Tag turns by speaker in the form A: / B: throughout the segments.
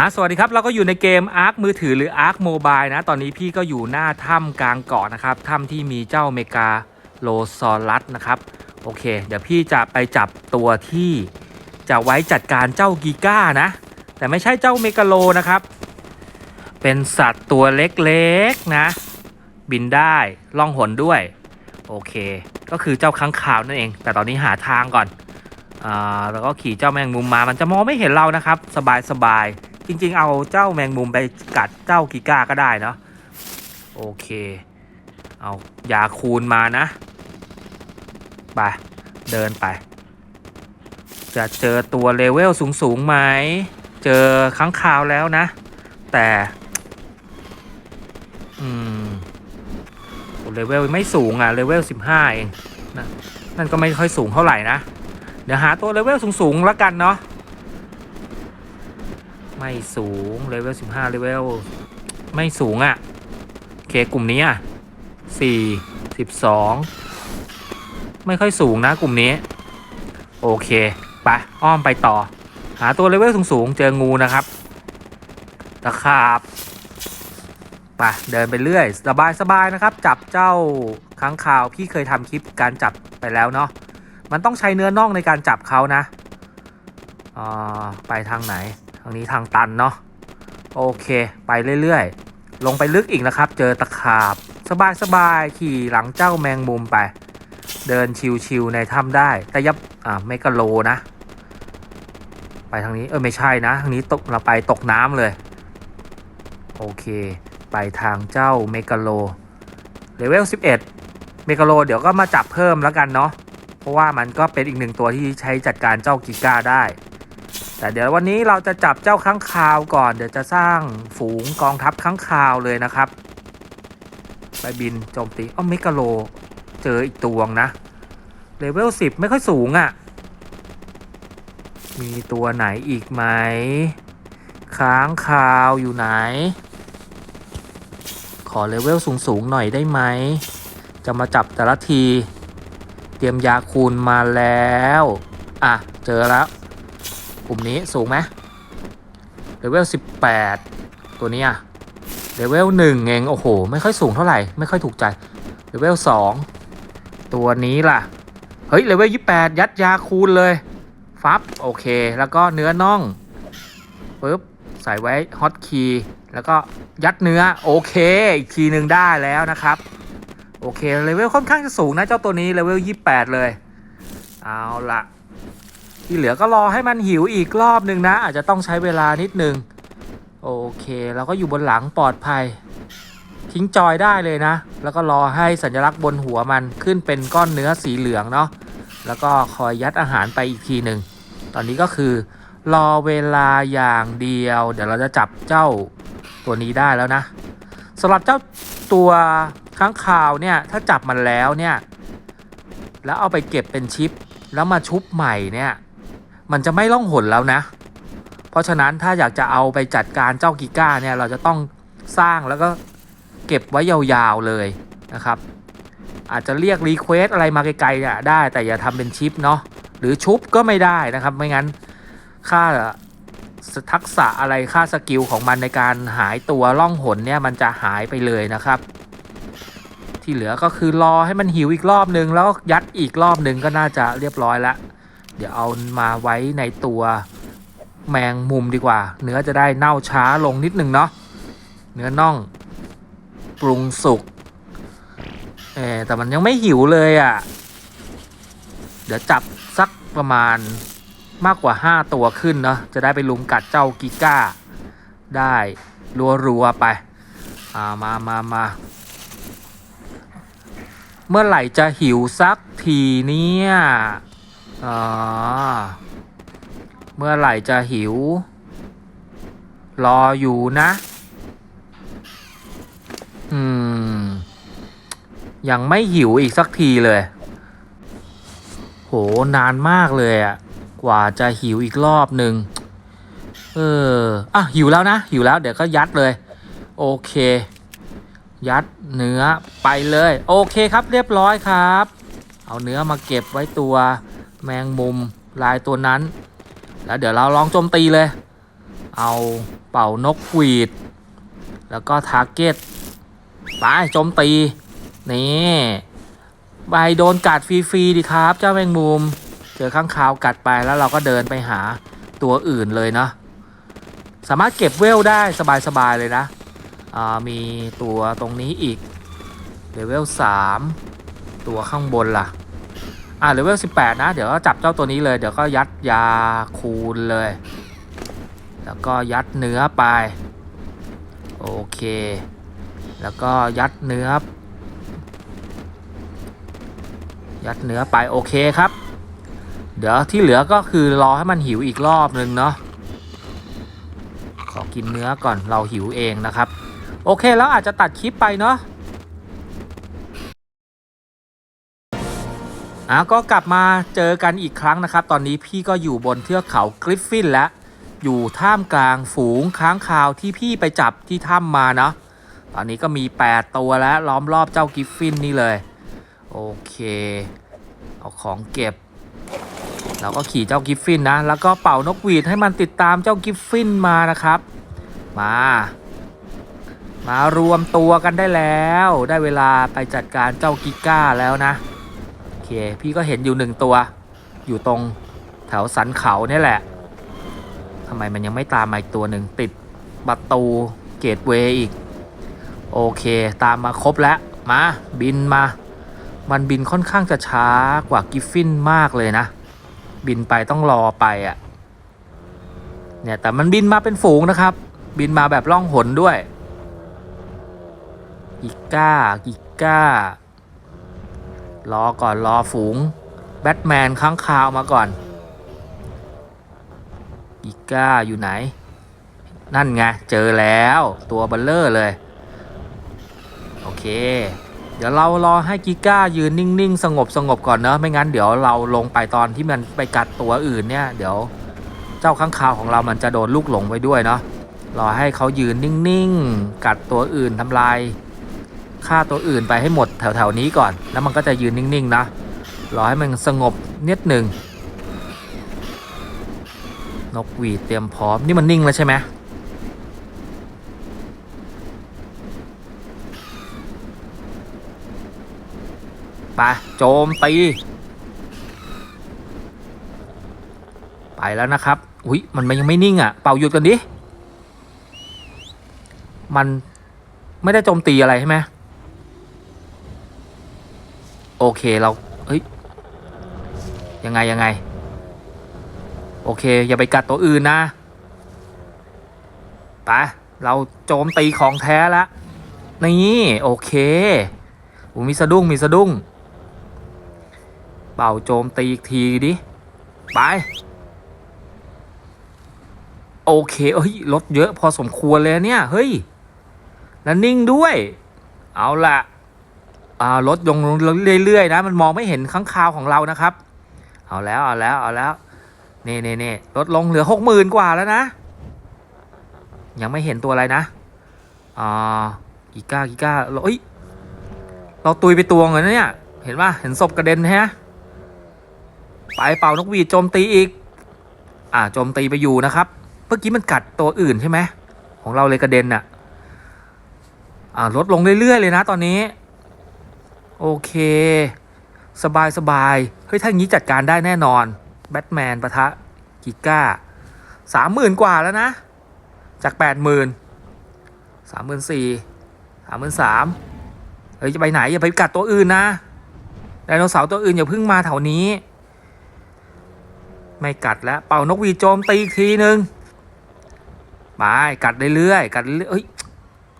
A: อะสวัสดีครับเราก็อยู่ในเกม Ark มือถือหรือ Ark Mobile นะ ตอนนี้พี่ก็อยู่หน้าถ้ำกลางเกาะนะครับถ้ำที่มีเจ้าเมกาโลซอรัสนะครับ โอเค เดี๋ยวพี่จะไปจับตัวที่จะไว้จัดการเจ้ากีก้านะ แต่ไม่ใช่เจ้าเมกาโลนะครับ เป็นสัตว์ตัวเล็กๆนะ บินได้ล่องหนด้วย โอเค ก็คือเจ้าค้างคาวนั่นเอง แต่ตอนนี้หาทางก่อนอ่าแล้วก็ขี่เจ้าแมงมุมมามันจะมองไม่เห็นเรานะครับ สบายสบาย จริง ๆ เอาเจ้าแมงมุมไปกัดเจ้ากิก้าก็ได้เนาะโอเค เอายาคูณมานะ ไปเดินไป จะเจอตัวเลเวลสูงๆไหม เจอค้างคาวแล้วนะ แต่ อืมโอ้เลเวลไม่สูงอะเลเวล15เองนะนั่นก็ไม่ค่อยสูงเท่าไหร่นะ เดี๋ยวหาตัวเลเวลสูงๆแล้วกันเนาะ ไม่สูงเลเวล15เลเวลไม่สูงอะ่ะ โอเค กลุ่มนี้อะ4 12ไม่ค่อยสูงนะกลุ่มนี้ โอเคไปอ้อมไปต่อ หาตัวเลเวลสูงๆ เจองูนะครับ ตะขาบไปเดินไปเรื่อย สบายสบายนะครับ จับเจ้าค้างคาว พี่เคยทำคลิปการจับไปแล้วเนาะมันต้องใช้เนื้อน่องในการจับเขานะอ่าไปทางไหน ทางนี้ทางตันเนาะโอเค ไปเรื่อยๆ ลงไปลึกอีกนะครับ เจอตะขาบ สบายๆ ขี่หลังเจ้าแมงมุมไป เดินชิวๆในถ้ำได้ แต่ยับอ่าไม่กะโลนะ ไปทางนี้เออไม่ใช่นะ ทางนี้ตกเราไปตกน้ำเลย โอเค ไปทางเจ้าเมกาโลเลเวล 11 เมกาโลเดี๋ยวก็มาจับเพิ่มแล้วกันเนาะเพราะว่ามันก็เป็นอีกหนึ่งตัวที่ใช้จัดการเจ้ากิก้าได้ แต่เดี๋ยววันนี้เราจะจับเจ้าค้างคาวก่อน เดี๋ยวจะสร้างฝูงกองทัพค้างคาวเลยนะครับ ไปบินโจมตีอ้อเมกาโล เจออีกตัวงนะ เลเวล10 ไม่ค่อยสูงอะ่ะ มีตัวไหนอีกไหม ค้างคาวอยู่ไหน ขอเลเวลสูงๆหน่อยได้ไหม จะมาจับแต่ละที เตรียมยาคูณมาแล้ว อะ เจอแล้ว ลุ่มนี้สูงไหมเลเวล18 ตัวนี้อะเลเวล1เองโอ้โห ไม่ค่อยสูงเท่าไหร่ ไม่ค่อยถูกใจเลเวล2ตัวนี้ล่ะ เฮ้ยเลเวล28 ยัดยาคูณเลยฟับโอเค แล้วก็เนื้อน่องปึ๊บใส่ไว้ฮอตคีย์แล้วก็ยัดเนื้อ โอเค อีกทีหนึ่งได้แล้วนะครับ โอเคเลเวลค่อนข้างจะสูงนะเจ้าตัวนี้เลเวล28 เลย เอาละ ที่เหลือก็รอให้มันหิวอีกรอบหนึ่งนะ อาจจะต้องใช้เวลานิดนึง โอเคเราก็อยู่บนหลังปลอดภัย ทิ้งจอยได้เลยนะ แล้วก็รอให้สัญลักษณ์บนหัวมันขึ้นเป็นก้อนเนื้อสีเหลืองเนาะแล้วก็คอยยัดอาหารไปอีกทีหนึ่งตอนนี้ก็คือ รอเวลาอย่างเดียว เดี๋ยวเราจะจับเจ้าตัวนี้ได้แล้วนะสำหรับเจ้าตัวค้างคาวเนี่ยถ้าจับมันแล้วเนี่ยแล้วเอาไปเก็บเป็นชิปแล้วมาชุบใหม่เนี่ย มันจะไม่ล่องหนแล้วนะ เพราะฉะนั้นถ้าอยากจะเอาไปจัดการเจ้ากิก้าเนี่ยเราจะต้องสร้างแล้วก็เก็บไว้ยาวๆเลยนะครับ อาจจะเรียกรีเควสอะไรมาไกลๆอะได้แต่อย่าทำเป็นชิปเนาะหรือชุบก็ไม่ได้นะครับ ไม่งั้นค่าทักษะอะไรค่าสกิลของมันในการหายตัวล่องหนเนี่ยมันจะหายไปเลยนะครับ ที่เหลือก็คือรอให้มันหิวอีกรอบนึง แล้วยัดอีกรอบนึงก็น่าจะเรียบร้อยแล้ว เดี๋ยวเอามาไว้ในตัวแมงมุมดีกว่า เนื้อจะได้เน่าช้าลงนิดนึงเนาะเนื้อน่อง ปรุงสุกเออแต่มันยังไม่หิวเลยอะ่ะ เดี๋ยวจับสักประมาณมากกว่า 5 ตัวขึ้นเนาะจะได้ไปลุมกัดเจ้ากิก้า ได้รัวๆไปอ่ามามามาเมื่อไหร่จะหิวสักทีเนี่ย อ่าเมื่อไหร่จะหิว รออยู่นะ อืม ยังไม่หิวอีกสักทีเลย โห นานมากเลยอะกว่าจะหิวอีกรอบหนึ่งเออ อะ หิวแล้วนะ หิวแล้ว เดี๋ยวก็ยัดเลย โอเค ยัดเนื้อไปเลย โอเคครับ เรียบร้อยครับ เอาเนื้อมาเก็บไว้ตัว แมงมุมลายตัวนั้น แล้วเดี๋ยวเราลองโจมตีเลย เอาเป่านกหวีด แล้วก็ทาร์เก็ตไปโจมตี นี่ใบโดนกัดฟรีๆดิครับ เจ้าแมงมุม เจอข้างคาวกัดไปแล้วเราก็เดินไปหาตัวอื่นเลยเนาะสามารถเก็บเวลได้สบายๆเลยนะอ่ามีตัวตรงนี้อีกเลเวล3ตัวข้างบนล่ะ อ่าเลเวล18นะ เดี๋ยวก็จับเจ้าตัวนี้เลย เดี๋ยวก็ยัดยาคูณเลย แล้วก็ยัดเนื้อไป โอเค แล้วก็ยัดเนื้อ ยัดเนื้อไป โอเคครับ เดี๋ยวที่เหลือก็คือรอให้มันหิวอีกรอบนึงเนาะ ขอกินเนื้อก่อน เราหิวเองนะครับ โอเคแล้วอาจจะตัดคลิปไปเนาะ อะก็กลับมาเจอกันอีกครั้งนะครับ ตอนนี้พี่ก็อยู่บนเทือกเขากริฟฟินแล้ว อยู่ท่ามกลางฝูงค้างคาวที่พี่ไปจับที่ถ้ำมาเนาะตอนนี้ก็มี 8 ตัวแล้วล้อมรอบเจ้ากริฟฟินนี่เลย โอเค เอาของเก็บ เราก็ขี่เจ้ากริฟฟินนะ แล้วก็เป่านกหวีดให้มันติดตามเจ้ากริฟฟินมานะครับ มา มารวมตัวกันได้แล้ว ได้เวลาไปจัดการเจ้ากิก้าแล้วนะ เคพี่ก็เห็นอยู่หนึ่งตัว อยู่ตรงแถวสันเขาเนี่ยแหละทำไมมันยังไม่ตามมาอีกตัวหนึ่งติดประตูเกตเวย์อีก โอเค ตามมาครบแล้ว มา บินมา มันบินค่อนข้างจะช้ากว่ากิฟฟินมากเลยนะ บินไปต้องรอไปอะ่ะเนี่ยแต่มันบินมาเป็นฝูงนะครับ บินมาแบบล่องหนด้วยกิก้ากิก้า รอก่อนรอฝูง แบทแมนค้างคาวมาก่อนกิก้าอยู่ไหน นั่นไง เจอแล้วตัวเบลเลอร์เลย โอเค เดี๋ยวเรารอให้กิก้ายืนนิ่งๆ สงบสงบก่อนเนอะไม่งั้นเดี๋ยวเราลงไปตอนที่มันไปกัดตัวอื่นเนี่ย เดี๋ยวเจ้าข้างคาวของเรามันจะโดนลูกหลงไปด้วยเนาะรอให้เขายืนนิ่งๆ กัดตัวอื่นทำลาย ฆ่าตัวอื่นไปให้หมดแถวๆนี้ก่อน แล้วมันก็จะยืนนิ่งๆนะรอให้มันสงบนิดหนึ่งนกหวีดเตรียมพร้อมนี่มันนิ่งแล้วใช่ไหมไปโจมตีไปแล้วนะครับ อุ้ยมันยังไม่นิ่งอะ เป่าหยุดกันดิ มันไม่ได้โจมตีอะไรใช่ไหม โอเคเราเฮ้ยยังไงยังไง โอเค อย่าไปกัดตัวอื่นนะไปเราโจมตีของแท้ล้วนี่โอเคอูมีสะดุ้งมีสะดุ้งเป่าโจมตีอีกทีดิไปโอเคเอ้ยลดเยอะพอสมควรเลยเนี่ยเฮ้ยแล้วนิ่งด้วย เอาละอ่า ลดลงเรื่อยๆนะ มันมองไม่เห็นข้างคาวของเรานะครับ เอาแล้วเอาแล้วเอาแล้วนี่นี่นี่ลดลงเหลือหกหมื่นกว่าแล้วนะ ยังไม่เห็นตัวอะไรนะอ่ากิก้ากิก้าเราเอ้ยเราตุยไปตัวเงินนะเนี่ย เห็นป่ะเห็นศพกระเด็นฮะไปเป่านกหวีดโจมตีอีก อ่าโจมตีไปอยู่นะครับ เมื่อกี้มันกัดตัวอื่นใช่ไหมของเราเลยกระเด็นน่ะอ่าลดลงเรื่อยๆเลยนะตอนนี้ โอเค สบายสบายเฮ้ยถ้าอย่างนี้จัดการได้แน่นอน แบทแมนปะทะกิก้าสามหมื่นกว่าแล้วนะ จากแปดหมื่นสามหมื่นสี่สามหมื่นสามเฮ้ยจะไปไหนอย่าไปกัดตัวอื่นนะไดโนเสาร์ตัวอื่นอย่าเพิ่งมาแถวนี้ ไม่กัดแล้วเป่านกวีโจมตีอีกทีนึงไปกัดเรื่อยๆกัดเรื่อยเอ้ย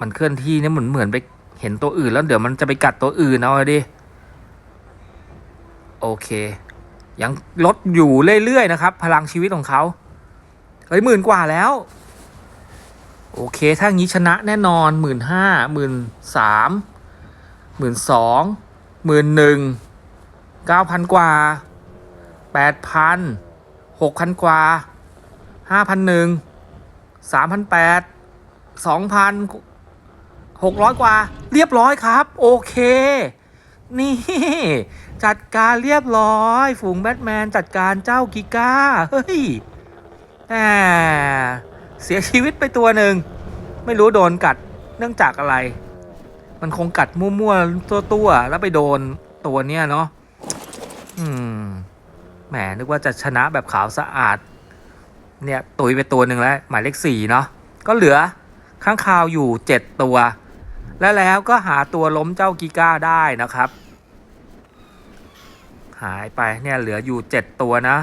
A: มันเคลื่อนที่เนี่ยเหมือนเหมือนไป เห็นตัวอื่นแล้วเดี๋ยวมันจะไปกัดตัวอื่นเอาดิ โอเค ยังลดอยู่เรื่อยๆนะครับ พลังชีวิตของเขาเฮ้ยหมื่นกว่าแล้ว โอเค ถ้างี้ชนะแน่นอนหมื่นห้าหมื่นสามหมื่นสองหมื่นหนึ่งเก้าพันกว่าแปดพันหกพันกว่าห้าพันหนึ่งสามพันแปดสองพัน หกร้อยกว่า เรียบร้อยครับ โอเค นี่ จัดการเรียบร้อย ฝูงแบทแมนจัดการเจ้ากิก้า เฮ้ยแหมเสียชีวิตไปตัวหนึ่ง ไม่รู้โดนกัดเนื่องจากอะไร มันคงกัดมั่วๆตัวๆแล้วไปโดนตัวเนี้ยเนาะอืมแหมนึกว่าจะชนะแบบขาวสะอาด เนี่ยตุยไปตัวหนึ่งแล้ว หมายเลขสี่เนาะก็เหลือข้างคาวอยู่เจ็ดตัว และแล้วก็หาตัวล้มเจ้ากิก้าได้นะครับ หายไปเนี่ยเหลืออยู่เจ็ดตัวนะ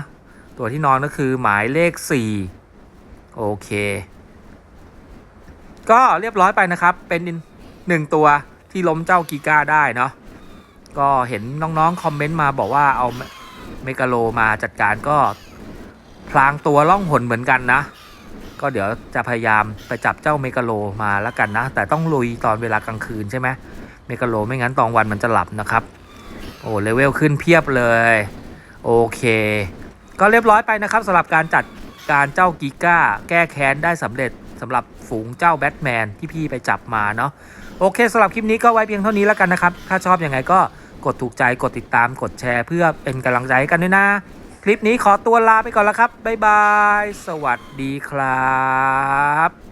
A: ตัวที่นอนก็คือหมายเลขสี่โอเค ก็เรียบร้อยไปนะครับ เป็นหนึ่งตัวที่ล้มเจ้ากิก้าได้เนาะก็เห็นน้องๆ คอมเมนต์มาบอกว่าเอาเมกาโลมาจัดการก็พลางตัวล่องหนเหมือนกันนะ ก็เดี๋ยวจะพยายามไปจับเจ้าเมกาโลมาแล้วกันนะ แต่ต้องลุยตอนเวลากลางคืนใช่ไหมเมกาโลไม่งั้นตอนวันมันจะหลับนะครับ โอ้เลเวลขึ้นเพียบเลย โอเค ก็เรียบร้อยไปนะครับสำหรับการจัดการเจ้ากิก้า แก้แค้นได้สำเร็จสำหรับฝูงเจ้าแบทแมนที่พี่ไปจับมาเนาะโอเคสำหรับคลิปนี้ก็ไว้เพียงเท่านี้แล้วกันนะครับ ถ้าชอบอยังไงก็กดถูกใจกดติดตามกดแชร์ เพื่อเป็นกำลังใจให้กันด้วยนะ คลิปนี้ขอตัวลาไปก่อนแล้วครับ บ๊ายบาย สวัสดีครับ